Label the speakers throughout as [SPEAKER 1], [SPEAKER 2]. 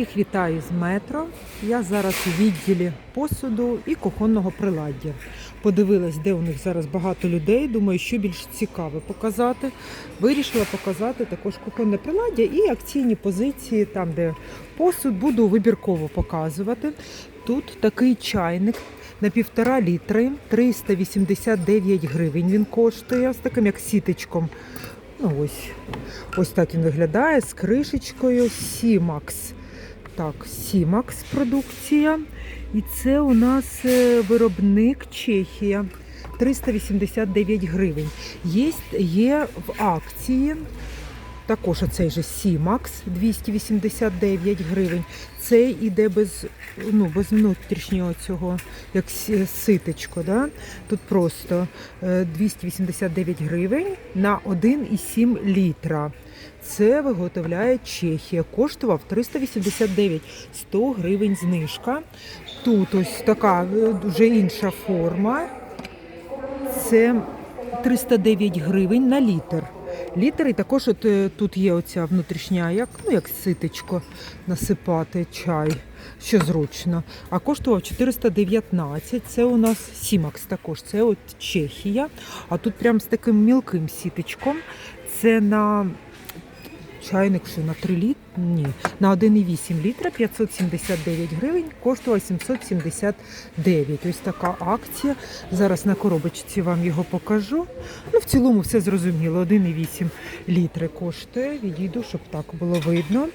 [SPEAKER 1] Всіх вітаю з метро. Я зараз у відділі посуду і кухонного приладдя. Подивилась, де у них зараз багато людей. Думаю, що більш цікаве показати. Вирішила показати також кухонне приладдя і акційні позиції, там, де посуд, буду вибірково показувати. Тут такий чайник на півтора літри, 389 гривень він коштує з таким як сіточком. Ну, ось, ось так він виглядає з кришечкою Сімакс. Так, Сімакс продукція. І це у нас е, виробник Чехія. 389 гривень. Є, є в акції. Також оцей же Сімакс 289 гривень. Цей іде без, ну, без внутрішнього цього, як ситечко. Да? Тут просто е, 289 гривень на 1,7 літра. Це виготовляє Чехія. Коштував 389 100 гривень знижка. Тут ось така е, дуже інша форма. Це 309 гривень на літр. Літр також от, е, тут є оця внутрішня, як, ну, як ситечко насипати чай, що зручно. А коштував 419. Це у нас Сімакс також, це от Чехія. А тут прям з таким мілким сітечком. Це на чайник, що на 3 літри? Ні, на 1,8 літра 579 гривень, коштував 779. Ось така акція. Зараз на коробочці вам його покажу. Ну, в цілому все зрозуміло. 1,8 літри коштує. Відійду, щоб так було видно.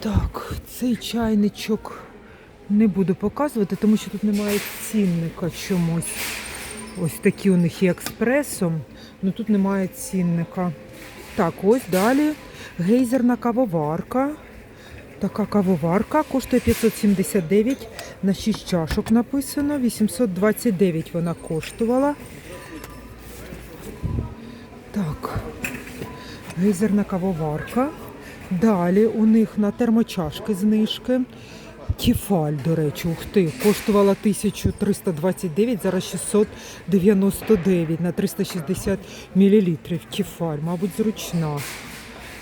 [SPEAKER 1] Так, цей чайничок не буду показувати, тому що тут немає цінника чомусь. Ось такі у них є експресом, але тут немає цінника. Так, ось далі гейзерна кавоварка. Така кавоварка коштує 579 на 6 чашок написано. 829 вона коштувала. Так, гейзерна кавоварка. Далі у них на термочашки знижки. Тіфаль, до речі, ух ти, коштувала 1329, зараз 699 на 360 мл. Тіфаль, мабуть, зручна.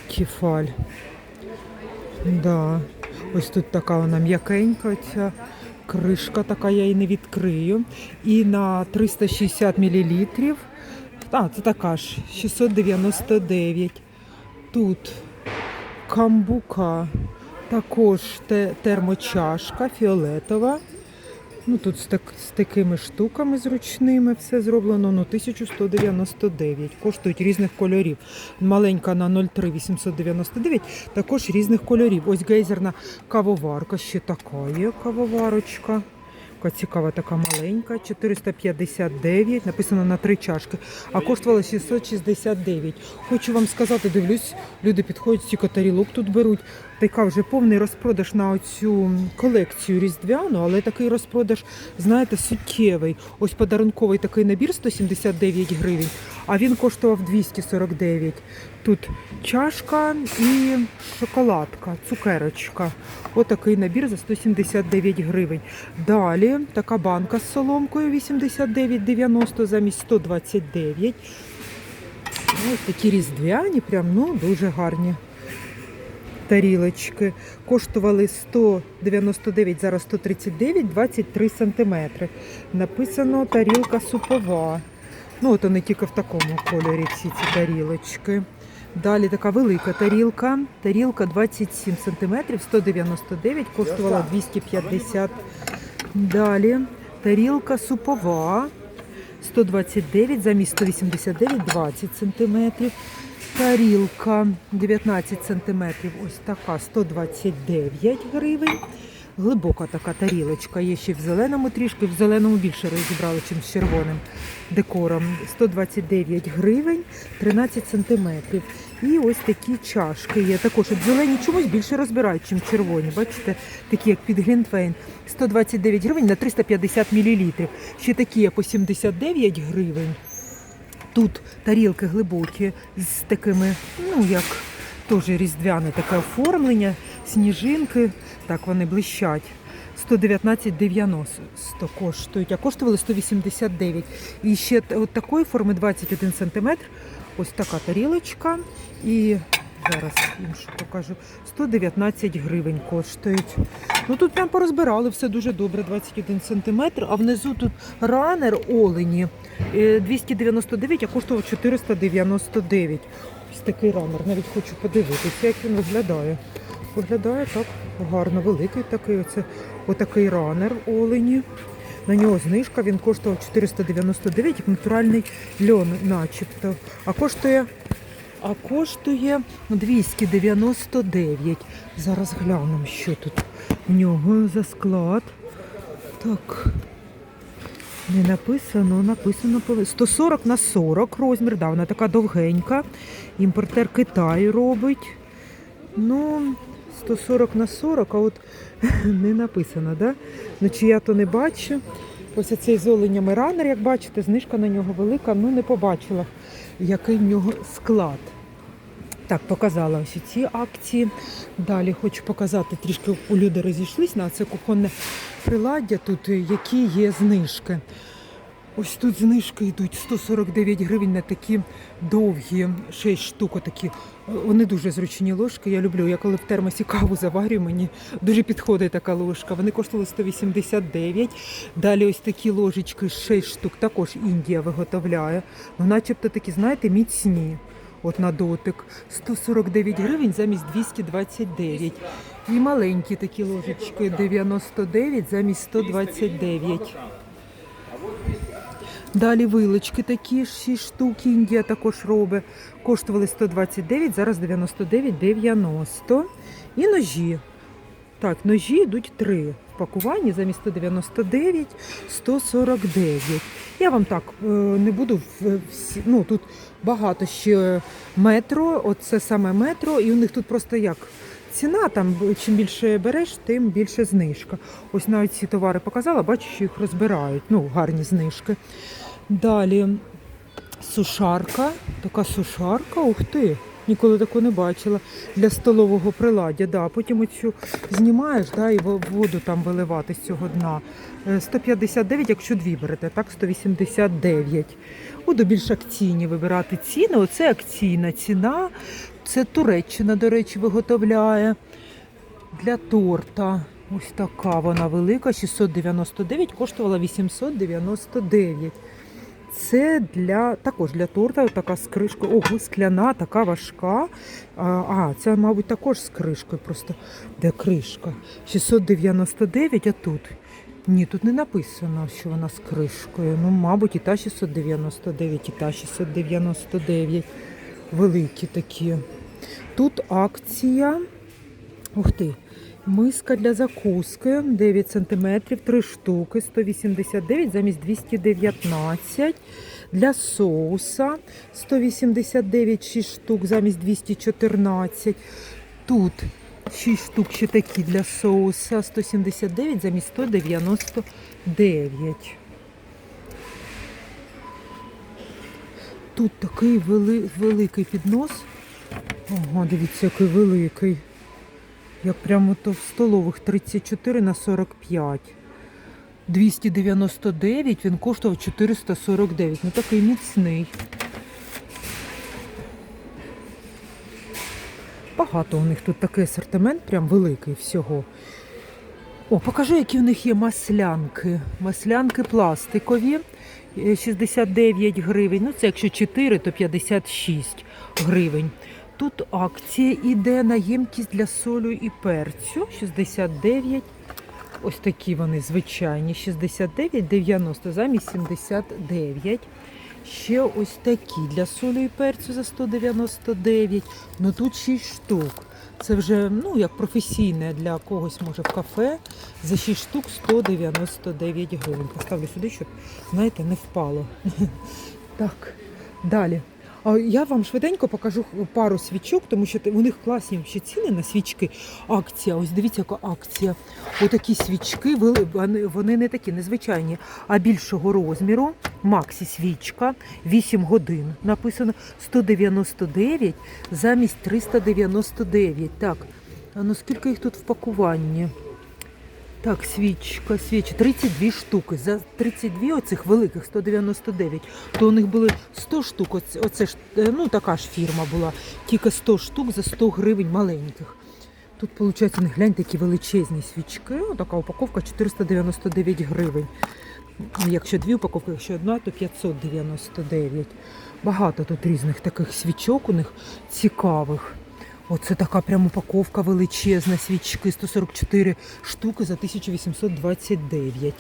[SPEAKER 1] Тіфаль. Да. Ось тут така вона м'якенька, ця кришка така, я її не відкрию. І на 360 мл. А, це така ж 699. Тут камбука. Також те- термочашка фіолетова. Ну, тут з, так, з такими штуками зручними все зроблено. Ну, 1199. Коштують різних кольорів. Маленька на 0,3 899, також різних кольорів. Ось гейзерна кавоварка. Ще така є кавоварочка. Така цікава, така маленька, 459, написано на три чашки, а коштувала 669. Хочу вам сказати, дивлюсь, люди підходять, стільки тарілок тут беруть. Така вже повний розпродаж на оцю колекцію різдвяну, але такий розпродаж, знаєте, суттєвий. Ось подарунковий такий набір 179 гривень, а він коштував 249. Тут чашка і шоколадка, цукерочка. Отакий набір за 179 гривень. Далі така банка з соломкою 89,90 замість 129. Ось такі різдвяні, прям ну дуже гарні тарілочки. Коштували 199, зараз 139, 23 сантиметри. Написано тарілка супова. Ну, от вони тільки в такому кольорі всі ці тарілочки. Далі така велика тарілка. Тарілка 27 сантиметрів, 199, коштувала 250. Далі тарілка супова. 129, замість 189, 20 сантиметрів. Тарілка 19 сантиметрів, ось така 129 гривень. Глибока така тарілочка. Є ще в зеленому трішки, в зеленому більше розібрали, ніж з червоним декором. 129 гривень, 13 сантиметрів. І ось такі чашки є. Також от зелені чомусь більше розбирають, ніж червоні. Бачите, такі як під Глінтвейн. 129 гривень на 350 мл. Ще такі є по 79 гривень. Тут тарілки глибокі з такими, ну як теж різдвяне таке оформлення, сніжинки, так вони блищать. 119,90 коштують, а коштували 189. І ще от такої форми 21 см. Ось така тарілочка. І Зараз іншу покажу. 119 гривень коштують. Ну тут прям порозбирали все дуже добре, 21 см, а внизу тут ранер олені е, 299, а коштував 499. Ось такий ранер, навіть хочу подивитися, як він виглядає. Виглядає так гарно, великий такий. Оце отакий ранер олені. На нього знижка, він коштував 499, як натуральний льон, начебто. А коштує, а коштує 299. Зараз глянемо, що тут в нього за склад. Так. Не написано, написано 140 на 40 розмір, да, вона така довгенька. Імпортер Китаю робить. Ну, 140 на 40, а от не написано, да? Ну, чи я то не бачу. Ось цей з оленями як бачите, знижка на нього велика, ну не побачила, який в нього склад. Так, показала ось ці акції. Далі хочу показати трішки у люди розійшлись на це кухонне приладдя, тут е, які є знижки. Ось тут знижки йдуть 149 гривень на такі довгі 6 штук. Отакі. Е, Вони дуже зручні ложки. Я люблю. Я коли в термосі каву заварю, мені дуже підходить така ложка. Вони коштували 189. Далі ось такі ложечки 6 штук. Також Індія виготовляє. Ну, начебто такі, знаєте, міцні. От на дотик 149 гривень замість 229. І маленькі такі ложечки 99 замість 129. Далі вилочки такі 6 штук, Індія також робить. Коштували 129, зараз 99,90. І ножі. Так, ножі йдуть три в пакуванні замість 199, 149. Я вам так е, не буду всі, ну тут багато ще метро, оце саме метро, і у них тут просто як ціна, там чим більше береш, тим більше знижка. Ось навіть ці товари показала, бачу, що їх розбирають. Ну, гарні знижки. Далі сушарка, така сушарка, ух ти. Ніколи такого не бачила для столового приладдя. Да. Потім оцю знімаєш да, і воду там виливати з цього дна. Е, 159, якщо дві берете, так 189. Буду більш акційні вибирати ціни. Оце акційна ціна. Це Туреччина, до речі, виготовляє для торта. Ось така вона велика, 699, коштувала 899. Це для також для торта, така з кришкою. Ого, скляна, така важка. А, а, це, мабуть, також з кришкою, просто де кришка. 699, а тут. Ні, тут не написано, що вона з кришкою. Ну, мабуть, і та 699, і та 699. Великі такі. Тут акція. Ух ти. Миска для закуски 9 см, 3 штуки, 189 замість 219. Для соуса 189 6 штук замість 214. Тут 6 штук ще такі для соуса 179 замість 199. Тут такий вели, великий піднос. Ого, дивіться, який великий. Як прямо то в столових 34 на 45. 299, він коштував 449. Ну такий міцний. Багато у них тут такий асортимент, прям великий всього. О, покажу, які в них є маслянки. Маслянки пластикові. е, 69 гривень. Ну, це якщо 4, то 56 гривень. Тут акція іде на ємкість для солю і перцю. 69. Ось такі вони звичайні. 69,90 замість 79. Ще ось такі для солі і перцю за 199. Ну тут 6 штук. Це вже ну, як професійне для когось, може, в кафе. За 6 штук 199 гривень. Поставлю сюди, щоб, знаєте, не впало. Так, далі. Я вам швиденько покажу пару свічок, тому що у них класні ціни на свічки. Акція. Ось дивіться, яка акція. Отакі свічки, вони не такі незвичайні, а більшого розміру. Максі свічка, 8 годин. Написано 199 замість 399. Так, а ну скільки їх тут в пакуванні? Так, свічка, свічі, 32 штуки. За 32 оцих великих 199, то у них були 100 штук. Оце, оце ж, е, ну така ж фірма була. Тільки 100 штук за 100 гривень маленьких. Тут, виходить, не глянь такі величезні свічки. Ну, така упаковка 499 гривень. Якщо дві упаковки, якщо одна, то 599. Багато тут різних таких свічок у них цікавих. Оце така прям упаковка величезна, свічки 144 штуки за 1829.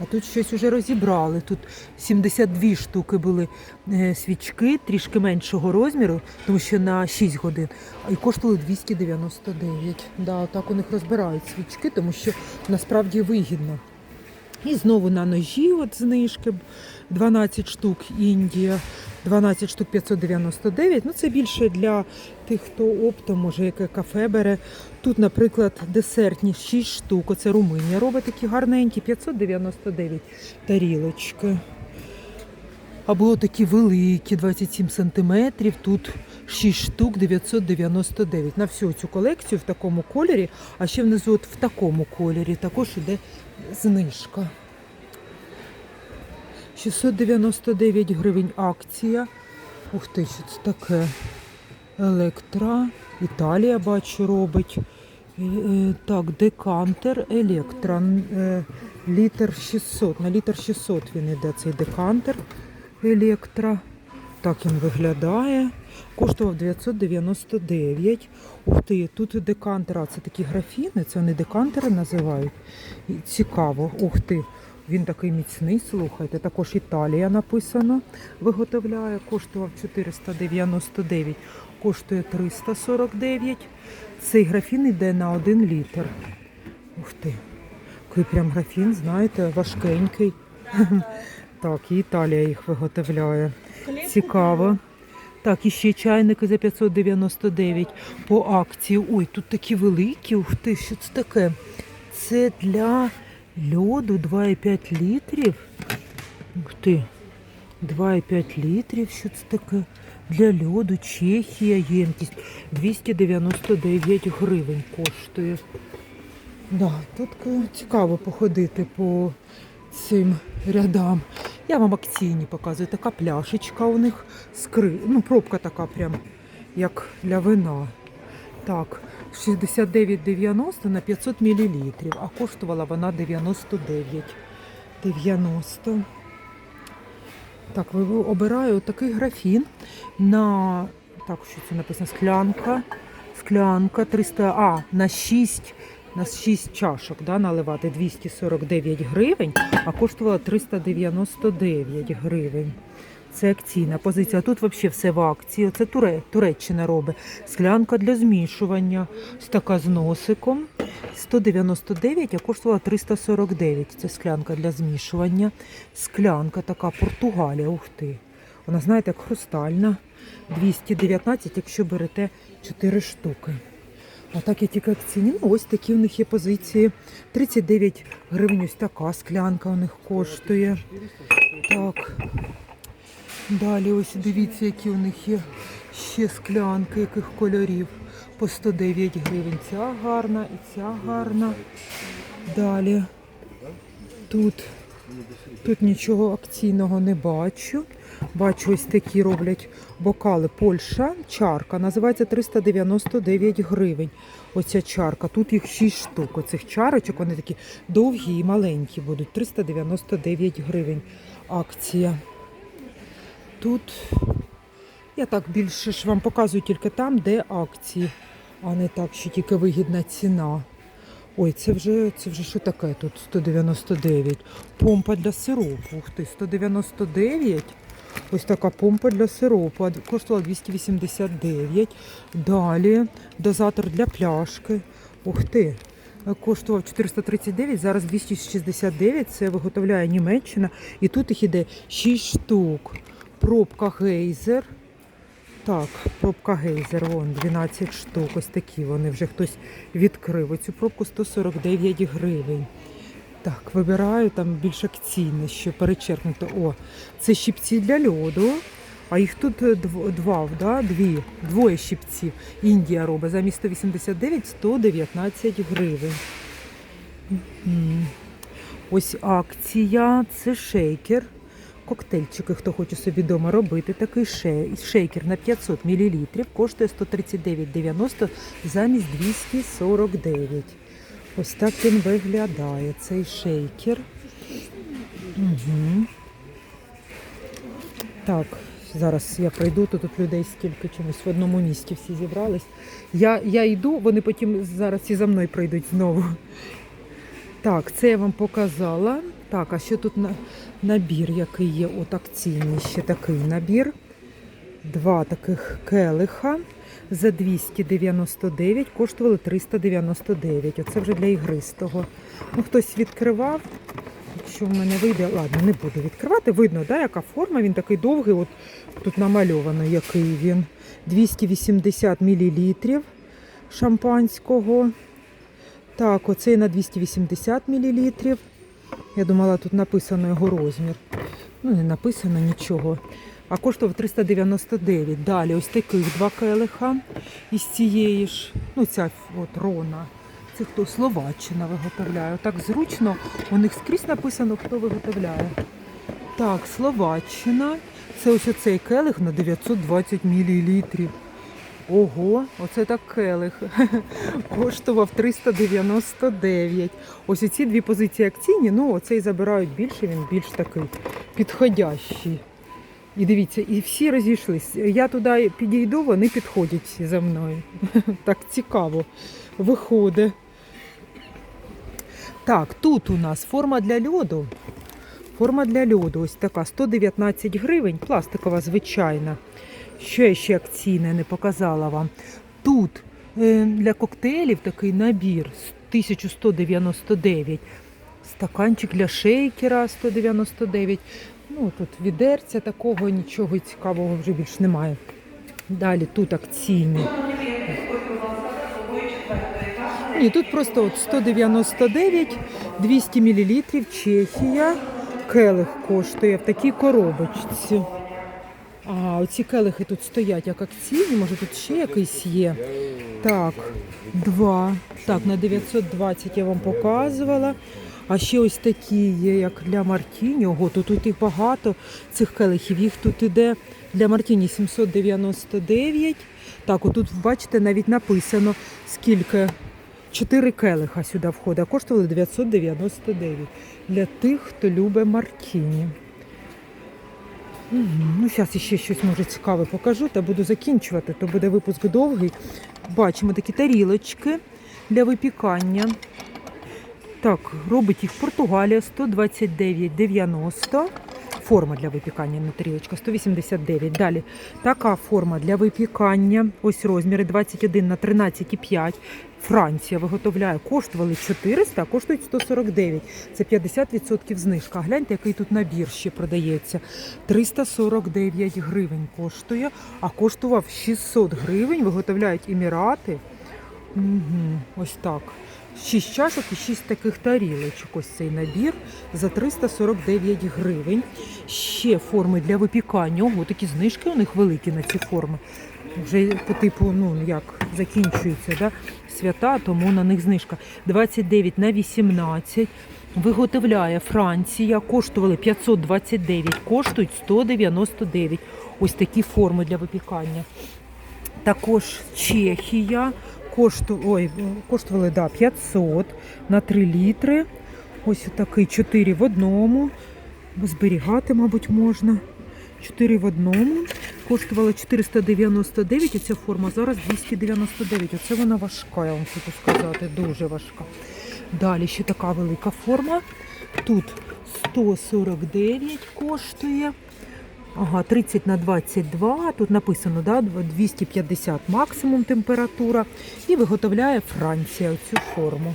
[SPEAKER 1] А тут щось вже розібрали. Тут 72 штуки були е, свічки, трішки меншого розміру, тому що на 6 годин, і коштували 299. Да, так у них розбирають свічки, тому що насправді вигідно. І знову на ножі, от знижки 12 штук Індія, 12 штук 599. Ну це більше для тих, хто оптом, може, яке кафе бере. Тут, наприклад, десертні 6 штук. Оце Румунія робить такі гарненькі, 599 тарілочки. Або такі великі, 27 сантиметрів. Тут 6 штук 999. На всю цю колекцію в такому кольорі, а ще внизу от в такому кольорі також іде знижка. 699 гривень акція. Ух ти, що це таке? Електра. Італія, бачу, робить. Е, Так, декантер Електра. Е, Літр 600. На літр 600 він іде цей декантер Електра. Так він виглядає. Коштував 999. Ух ти, тут декантер, а це такі графіни, це вони декантери називають. Цікаво, ух ти. Він такий міцний, слухайте. Також Італія написано. Виготовляє, коштував 499, коштує 349. Цей графін йде на 1 літр. Ух ти. Такий прям графін, знаєте, важкенький. Так, і Італія їх виготовляє. Цікаво. Так, і ще чайники за 599 по акції. Ой, тут такі великі. Ух ти, що це таке? Це для льоду 2,5 літрів. Ух ти. 2,5 літрів. Що це таке? Для льоду Чехія ємкість 299 гривень коштує. Да, тут цікаво походити по цим рядам. Я вам акційні показую. Така пляшечка у них скри... Ну, пробка така прям, як для вина. Так, 69,90 на 500 мл, а коштувала вона 99,90. Так, обираю такий графін на так, що це написано? Склянка. Склянка 300, а, на 6, на 6 чашок да, наливати 249 гривень, а коштувала 399 гривень. Це акційна позиція. Тут взагалі все в акції. Це Туре, Туреччина робить. Склянка для змішування. Ось така з носиком. 199, а коштувала 349. Це склянка для змішування. Склянка така Португалія. Ух ти. Вона, знаєте, як хрустальна. 219, якщо берете 4 штуки. А так я тільки акційні. Ну, ось такі у них є позиції. 39 гривень ось така склянка у них коштує. Так. Далі ось дивіться, які у них є ще склянки, яких кольорів. По 109 гривень. Ця гарна і ця гарна. Далі. Тут, тут нічого акційного не бачу. Бачу, ось такі роблять бокали. Польща, чарка. Називається 399 гривень. Оця чарка. Тут їх 6 штук. Оцих чарочок, вони такі довгі і маленькі будуть. 399 гривень. Акція. Тут я так більше ж вам показую тільки там, де акції, а не так, що тільки вигідна ціна. Ой, це вже це вже що таке тут? 199. Помпа для сиропу. Ух ти, 199. Ось така помпа для сиропу. Коштувала 289. Далі дозатор для пляшки. Ух ти. Коштував 439, зараз 269. Це виготовляє Німеччина. І тут їх іде 6 штук. Пробка гейзер. Так, пробка гейзер, вон 12 штук. Ось такі вони вже хтось відкрив. Оцю пробку 149 гривень. Так, вибираю там більш акційне, що перечеркнуто. О, це щипці для льоду. А їх тут е, два, да? Дві, двоє щипців. Індія робить. Замість 189 119 гривень. Ось акція, це шейкер. Коктейльчики, хто хоче собі вдома робити, такий ше- шейкер на 500 мл коштує 139,90 замість 249. Ось так він виглядає, цей шейкер. Угу. Так, зараз я пройду, то тут людей скільки чомусь в одному місці всі зібрались. Я, я йду, вони потім зараз всі за мною пройдуть знову. Так, це я вам показала. Так, а що тут на, набір, який є? От акційний ще такий набір. Два таких келиха за 299, коштували 399. Оце вже для ігристого. Ну, хтось відкривав. Якщо в мене вийде, ладно, не буду відкривати. Видно, да, яка форма, він такий довгий, от тут намальовано, який він. 280 мл шампанського. Так, оцей на 280 мл. Я думала, тут написано його розмір. Ну, не написано нічого. А коштував 399. Далі ось таких два келиха із цієї ж, ну ця от Рона. Це хто Словаччина виготовляє. Так зручно, у них скрізь написано, хто виготовляє. Так, Словаччина. Це ось оцей келих на 920 мл. Ого, оце так келих. Коштував 399. Ось ці дві позиції акційні, ну оцей забирають більше, він більш такий підходящий. І дивіться, і всі розійшлись. Я туди підійду, вони підходять за мною. Так цікаво виходить. Так, тут у нас форма для льоду. Форма для льоду ось така 119 гривень, пластикова звичайна. Що я ще акційне не показала вам. Тут е, для коктейлів такий набір 1199. Стаканчик для шейкера 199. Ну, тут відерця такого, нічого цікавого вже більш немає. Далі тут акційні. Ні, тут просто от 199, 200 мл, Чехія. Келих коштує в такій коробочці. А, оці келихи тут стоять як акційні, може тут ще якийсь є. Так, два. Так, на 920 я вам показувала. А ще ось такі є, як для Мартіні. Ого, то тут їх багато цих келихів. Їх тут іде для Мартіні 799. Так, отут, бачите, навіть написано, скільки. Чотири келиха сюди входить, коштували 999 для тих, хто любить Мартіні. Ну, зараз ще щось може цікаве покажу та буду закінчувати, то буде випуск довгий. Бачимо такі тарілочки для випікання. Так, робить їх Португалія 129,90. Форма для випікання на тарілочка 189. Далі така форма для випікання. Ось розміри 21 на 13,5. Франція виготовляє. Коштували 400, а коштують 149. Це 50% знижка. Гляньте, який тут набір ще продається. 349 гривень коштує, а коштував 600 гривень. Виготовляють Емірати. Угу, ось так. Шість чашок і шість таких тарілочок. Ось цей набір за 349 гривень. Ще форми для випікання. Ого, такі знижки у них великі на ці форми. Вже по типу, ну як закінчуються да? свята, тому на них знижка. 29 на 18. Виготовляє Франція, коштували 529, коштують 199. Ось такі форми для випікання. Також Чехія кошту... Ой, коштували да, 500 на 3 літри. Ось такий 4 в одному. Зберігати, мабуть, можна. 4 в одному. Коштувала 499, оця форма, зараз 299. Оце вона важка, я вам хочу сказати, дуже важка. Далі ще така велика форма. Тут 149 коштує. Ага, 30 на 22, тут написано, да, 250 максимум температура. І виготовляє Франція цю форму.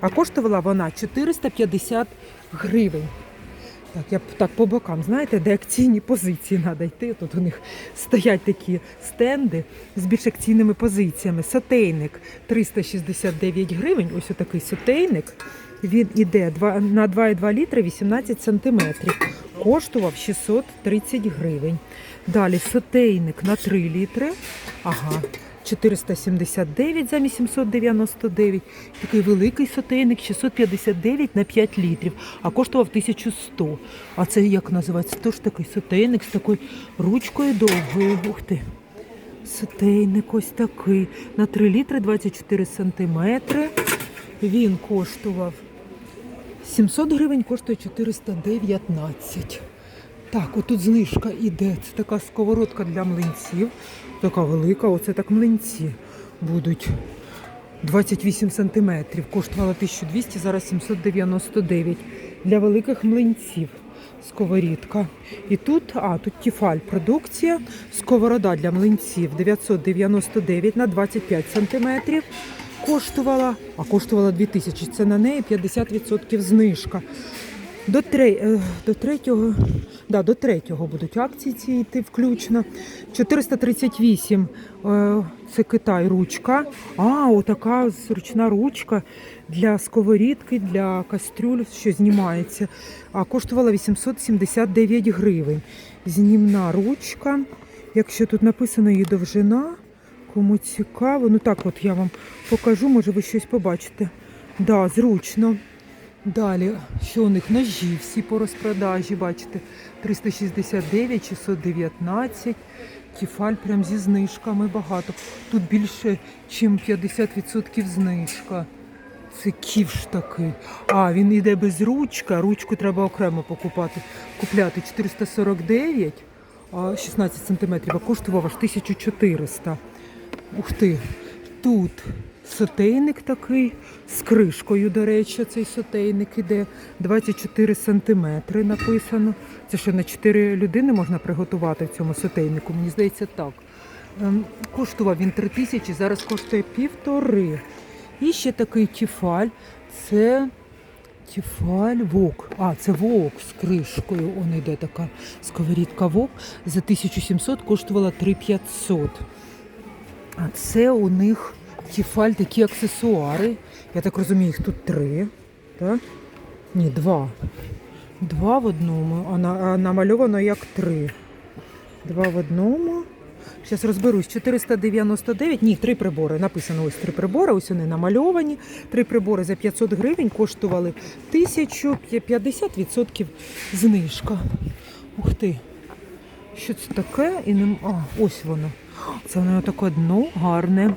[SPEAKER 1] А коштувала вона 450 гривень. Так, я так по бокам, знаєте, де акційні позиції треба йти. Тут у них стоять такі стенди з більш акційними позиціями. Сотейник 369 гривень. Ось отакий сотейник. Він іде на 2,2 літри 18 сантиметрів. Коштував 630 гривень. Далі сотейник на 3 літри. Ага, 479 замість 799. Такий великий сотейник 659 на 5 літрів, а коштував 1100. А це як називається? Тож такий сотейник з такою ручкою довгою. Ух ти. Сотейник ось такий. На 3 літри 24 сантиметри. Він коштував 700 гривень, коштує 419. Так, отут знижка іде. Це така сковородка для млинців. Така велика, оце так млинці будуть. 28 сантиметрів. Коштувала 1200, зараз 799. Для великих млинців сковорідка. І тут, а, тут Тіфаль продукція. Сковорода для млинців 999 на 25 сантиметрів. Коштувала, а коштувала 2000. Це на неї 50% знижка. До, тре, е, до третього, да, до третього будуть акції ці йти включно. 438 е, це Китай ручка. А, отака зручна ручка для сковорідки, для кастрюль, що знімається. А коштувала 879 гривень. Знімна ручка. Якщо тут написано її довжина, кому цікаво, ну так от я вам покажу, може ви щось побачите. Да, зручно. Далі, що у них ножі всі по розпродажі, бачите, 369, 619, кефаль прям зі знижками багато. Тут більше, ніж 50% знижка. Це ківш такий. А, він йде без ручка, ручку треба окремо покупати. Купляти 449, 16 сантиметрів, а коштував аж 1400. Ух ти, тут сотейник такий з кришкою, до речі, цей сотейник іде 24 сантиметри написано. Це що на 4 людини можна приготувати в цьому сотейнику? Мені здається, так. Ем, Коштував він 3 тисячі, зараз коштує півтори. І ще такий тіфаль. Це тіфаль вок. А, це вок з кришкою. Он йде така сковорідка вок. За 1700 коштувала 3500. А це у них тіфаль такі аксесуари. Я так розумію, їх тут три. Так? Ні, два. Два в одному, а, на, а намальовано як три. Два в одному. Зараз розберусь. 499, ні, три прибори. Написано ось три прибори, ось вони намальовані. Три прибори за 500 гривень коштували 1000, 50% знижка. Ух ти. Що це таке? І не... А, ось воно. Це воно таке дно гарне.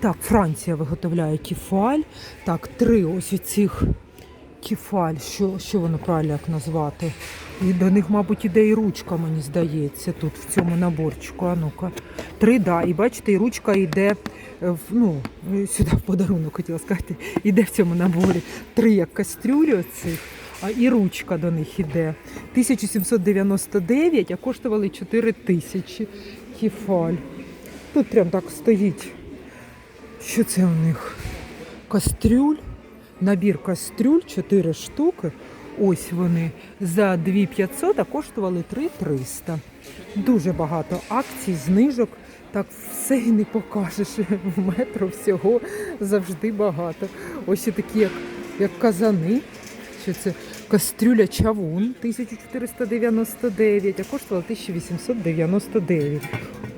[SPEAKER 1] Так, Франція виготовляє кефаль. Так, три ось від цих кефаль. Що, що воно правильно як назвати? І до них, мабуть, іде і ручка, мені здається, тут в цьому наборчику. А ну-ка. Три, да. І бачите, і ручка йде е, в, ну, сюди в подарунок, хотіла сказати, іде в цьому наборі. Три як кастрюлі оцих, і ручка до них іде. 1799, а коштували 4 тисячі кефаль. Тут прям так стоїть. Що це у них? Кастрюль. Набір кастрюль 4 штуки. Ось вони за 2500, а коштували 3300. Дуже багато акцій, знижок. Так все і не покажеш. В метро всього завжди багато. Ось ще такі, як, як казани. Що це кастрюля чавун 1499, а коштувала 1899.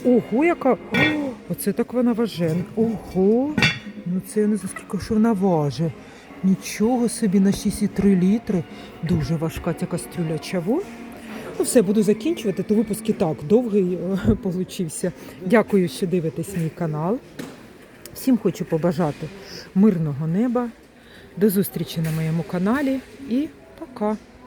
[SPEAKER 1] Ого, яка! О, оце так вона важен. Ого! Ну це я не знаю, скільки що вона важить. Нічого собі на 6,3 літри. Дуже важка ця кастрюля чавун. Ну все, буду закінчувати, то випуск і так довгий е, получився. Дякую, що дивитесь мій канал. Всім хочу побажати мирного неба. До зустрічі на моєму каналі і пока!